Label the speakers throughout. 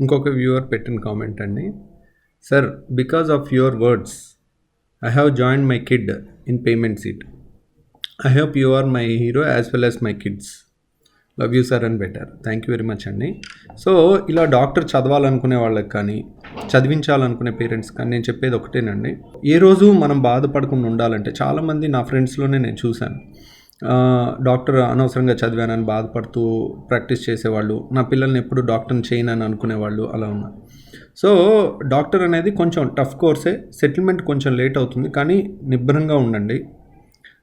Speaker 1: ఇంకొక వ్యూవర్ పెట్టిన కామెంట్ అండి. Sir because of your words I have join my kid in payment seat I hope you are my hero as well as my kids love you sir అని పెట్టారు. Thank you very much అండి. So ఇలా doctor చదవాలనుకునే వాళ్ళకి కానీ చదివించాలనుకునే parents కానీ నేను చెప్పేది ఒకటేనండి. ఏ రోజు మనం బాధపడకుండా ఉండాలంటే చాలామంది నా ఫ్రెండ్స్లోనే నేను చూశాను. డాక్టర్ అనవసరంగా చదివానని బాధపడుతూ ప్రాక్టీస్ చేసేవాళ్ళు నా పిల్లల్ని ఎప్పుడు డాక్టర్ని చేయనని అనుకునేవాళ్ళు అలా ఉన్నారు సో డాక్టర్ అనేది కొంచెం టఫ్ కోర్సే సెటిల్మెంట్ కొంచెం లేట్ అవుతుంది కానీ నిబ్బరంగా ఉండండి.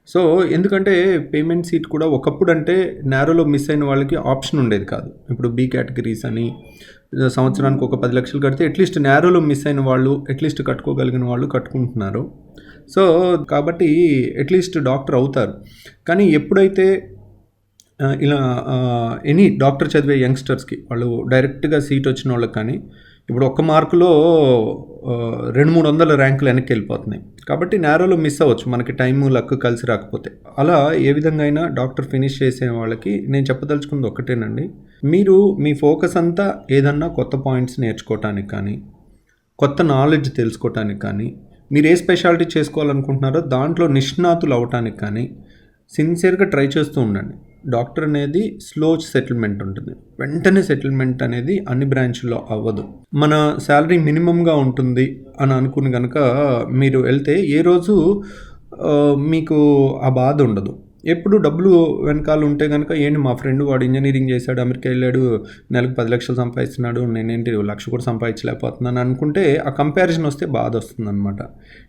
Speaker 1: సో ఎందుకంటే పేమెంట్ సీట్ కూడా ఒకప్పుడు అంటే నేరోలో మిస్ అయిన వాళ్ళకి ఆప్షన్ ఉండేది కాదు. ఇప్పుడు బీ కేటగిరీస్ అని సంవత్సరానికి ఒక పది లక్షలు కడితే అట్లీస్ట్ నేరోలో మిస్ అయిన వాళ్ళు అట్లీస్ట్ కట్టుకోగలిగిన వాళ్ళు కట్టుకుంటున్నారు. సో కాబట్టి అట్లీస్ట్ డాక్టర్ అవుతారు. కానీ ఎప్పుడైతే ఇలా ఎనీ డాక్టర్ చదివే యంగ్స్టర్స్కి వాళ్ళు డైరెక్ట్గా సీట్ వచ్చిన వాళ్ళకి కానీ ఇప్పుడు ఒక్క మార్కులో రెండు మూడు వందల ర్యాంకులు వెనక్కి వెళ్ళిపోతున్నాయి. కాబట్టి నేరోలో మిస్ అవ్వచ్చు. మనకి టైము లక్ కలిసి రాకపోతే. అలా ఏ విధంగా అయినా డాక్టర్ ఫినిష్ చేసే వాళ్ళకి నేను చెప్పదలుచుకుంది ఒకటేనండి మీరు మీ ఫోకస్ అంతా ఏదన్నా కొత్త పాయింట్స్ నేర్చుకోవటానికి కానీ కొత్త నాలెడ్జ్ తెలుసుకోవటానికి కానీ మీరు ఏ స్పెషాలిటీ చేసుకోవాలనుకుంటున్నారో దాంట్లో నిష్ణాతులు అవటానికి కానీ సిన్సియర్గా ట్రై చేస్తూ ఉండండి. డాక్టర్ అనేది స్లో సెటిల్మెంట్ ఉంటుంది. వెంటనే సెటిల్మెంట్ అనేది అన్ని బ్రాంచ్లో అవ్వదు. మన శాలరీ మినిమంగా ఉంటుంది అని అనుకుని కనుక మీరు వెళ్తే ఏ రోజు మీకు ఆ బాధ ఉండదు. ఎప్పుడు డబ్బులు వెనకాల ఉంటే కనుక ఏంటి? మా ఫ్రెండ్ వాడు ఇంజనీరింగ్ చేశాడు అమెరికా వెళ్ళాడు నెలకు పది లక్షలు సంపాదిస్తున్నాడు నేనేంటి లక్ష కూడా సంపాదించలేకపోతున్నాను అనుకుంటే ఆ కంపారిజన్ వస్తే బాధ వస్తుంది అనమాట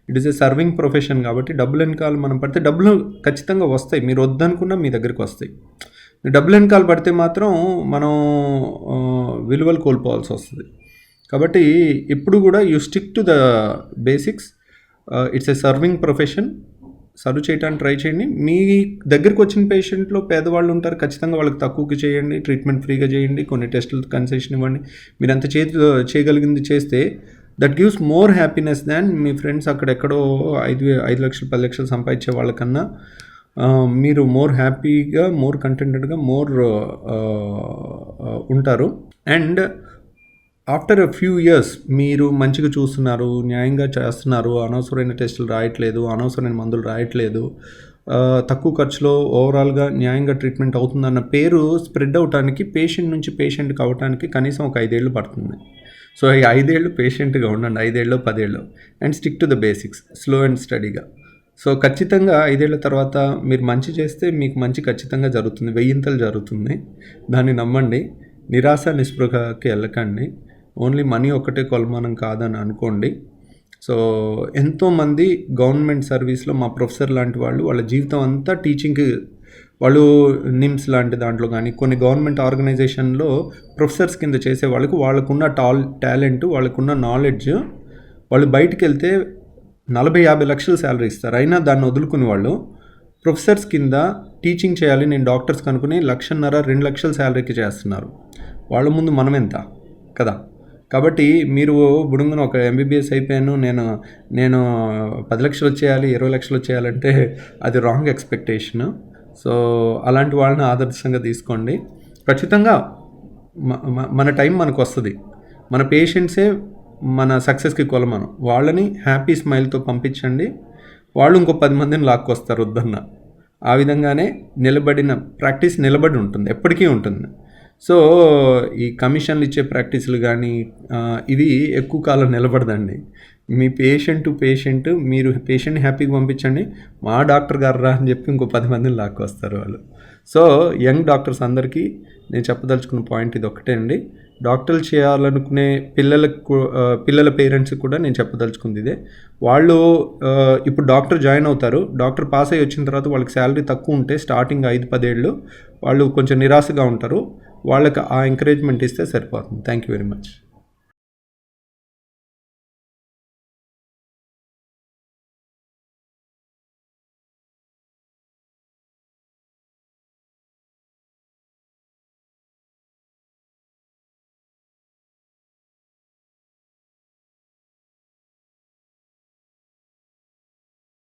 Speaker 1: it is a serving profession కాబట్టి డబ్బులు వెనకాల మనం పడితే డబ్బులు ఖచ్చితంగా వస్తాయి. మీరు వద్దనుకున్నా మీ దగ్గరికి వస్తాయి. డబ్బులు వెనకాల పడితే మాత్రం మనం విలువలు కోల్పోవాల్సి వస్తుంది. కాబట్టి ఇప్పుడు కూడా you stick to the basics it's a serving profession serve చేయడానికి ట్రై చేయండి. మీ దగ్గరికి వచ్చిన పేషెంట్లో పేదవాళ్ళు ఉంటారు ఖచ్చితంగా వాళ్ళకి తక్కువకి చేయండి ట్రీట్మెంట్ ఫ్రీగా చేయండి కొన్ని టెస్టులు కన్సెషన్ ఇవ్వండి. మీరు అంత చేతి చేయగలిగింది చేస్తే that gives more happiness than me friends అక్కడెక్కడో ఐదు ఐదు లక్షలు పది లక్షలు సంపాదించే వాళ్ళకన్నా మీరు మోర్ హ్యాపీగా మోర్ కంటెంటెడ్గా మోర్ ఉంటారు. And after a few years మీరు మంచిగా చూస్తున్నారు న్యాయంగా చేస్తున్నారు అనవసరమైన టెస్టులు రాయట్లేదు అనవసరమైన మందులు రాయట్లేదు తక్కువ ఖర్చులో ఓవరాల్గా న్యాయంగా ట్రీట్మెంట్ అవుతుందన్న పేరు స్ప్రెడ్ అవటానికి పేషెంట్ నుంచి పేషెంట్కి అవటానికి కనీసం ఒక ఐదేళ్ళు పడుతుంది. సో ఈ ఐదేళ్ళు పేషెంట్గా ఉండండి ఐదేళ్ళు పదేళ్ళు and stick to the basics slow and స్టడీగా సో ఖచ్చితంగా ఐదేళ్ళ తర్వాత మీరు మంచి చేస్తే మీకు మంచి ఖచ్చితంగా జరుగుతుంది వెయ్యింతలు జరుగుతుంది. దాన్ని నమ్మండి నిరాశ నిస్పృహకి వెళ్ళకండి. ఓన్లీ మనీ ఒక్కటే కొలమానం కాదని అనుకోండి. సో ఎంతోమంది గవర్నమెంట్ సర్వీస్లో మా ప్రొఫెసర్ లాంటి వాళ్ళు వాళ్ళ జీవితం అంతా టీచింగ్కి వాళ్ళు నిమ్స్ లాంటి దాంట్లో కానీ కొన్ని గవర్నమెంట్ ఆర్గనైజేషన్లో ప్రొఫెసర్స్ కింద చేసే వాళ్ళకు వాళ్ళకున్న టాల్ టాలెంట్ వాళ్ళకున్న నాలెడ్జ్ వాళ్ళు బయటికి వెళ్తే నలభై యాభై లక్షలు శాలరీ ఇస్తారు. అయినా దాన్ని వదులుకుని వాళ్ళు ప్రొఫెసర్స్ కింద టీచింగ్ చేయాలి నేను డాక్టర్స్ కనుక్కుని లక్షన్నర రెండు లక్షల శాలరీకి చేస్తున్నారు. వాళ్ళ ముందు మనం ఎంత కదా? కాబట్టి మీరు బుడుంగును ఒక ఎంబీబీఎస్ అయిపోయాను. నేను నేను పది లక్షలు వచ్చేయాలి ఇరవై లక్షలు వచ్చేయాలంటే అది రాంగ్ ఎక్స్పెక్టేషన్ సో అలాంటి వాళ్ళని ఆదర్శంగా తీసుకోండి. ఖచ్చితంగా మన టైం మనకు వస్తుంది. మన పేషెంట్సే మన సక్సెస్కి కొలమను. వాళ్ళని హ్యాపీ స్మైల్తో పంపించండి. వాళ్ళు ఇంకో పది మందిని లాక్కొస్తారు వద్దన్న. ఆ విధంగానే నిలబడిన ప్రాక్టీస్ నిలబడి ఉంటుంది. ఎప్పటికీ ఉంటుంది. సో ఈ కమిషన్లు ఇచ్చే ప్రాక్టీసులు కానీ ఇది ఇవి ఎక్కువ కాలం నిలబడదండి. మీ పేషెంట్ పేషెంట్ మీరు పేషెంట్ని హ్యాపీగా పంపించండి మా డాక్టర్ గారు రా అని చెప్పి ఇంకో పది మందిని లాక్కొస్తారు వాళ్ళు. సో యంగ్ డాక్టర్స్ అందరికీ నేను చెప్పదలుచుకున్న పాయింట్ ఇది ఒకటే అండి. డాక్టర్లు చేయాలనుకునే పిల్లలకు పిల్లల పేరెంట్స్కి కూడా నేను చెప్పదలుచుకుంది ఇదే. వాళ్ళు ఇప్పుడు డాక్టర్ జాయిన్ అవుతారు. డాక్టర్ పాస్ అయ్యి వచ్చిన తర్వాత వాళ్ళకి శాలరీ తక్కువ ఉంటే స్టార్టింగ్ ఐదు పదేళ్ళు వాళ్ళు కొంచెం నిరాశగా ఉంటారు. వాళ్ళకి ఆ ఎంకరేజ్మెంట్ ఇస్తే సరిపోతుంది. Thank you very much.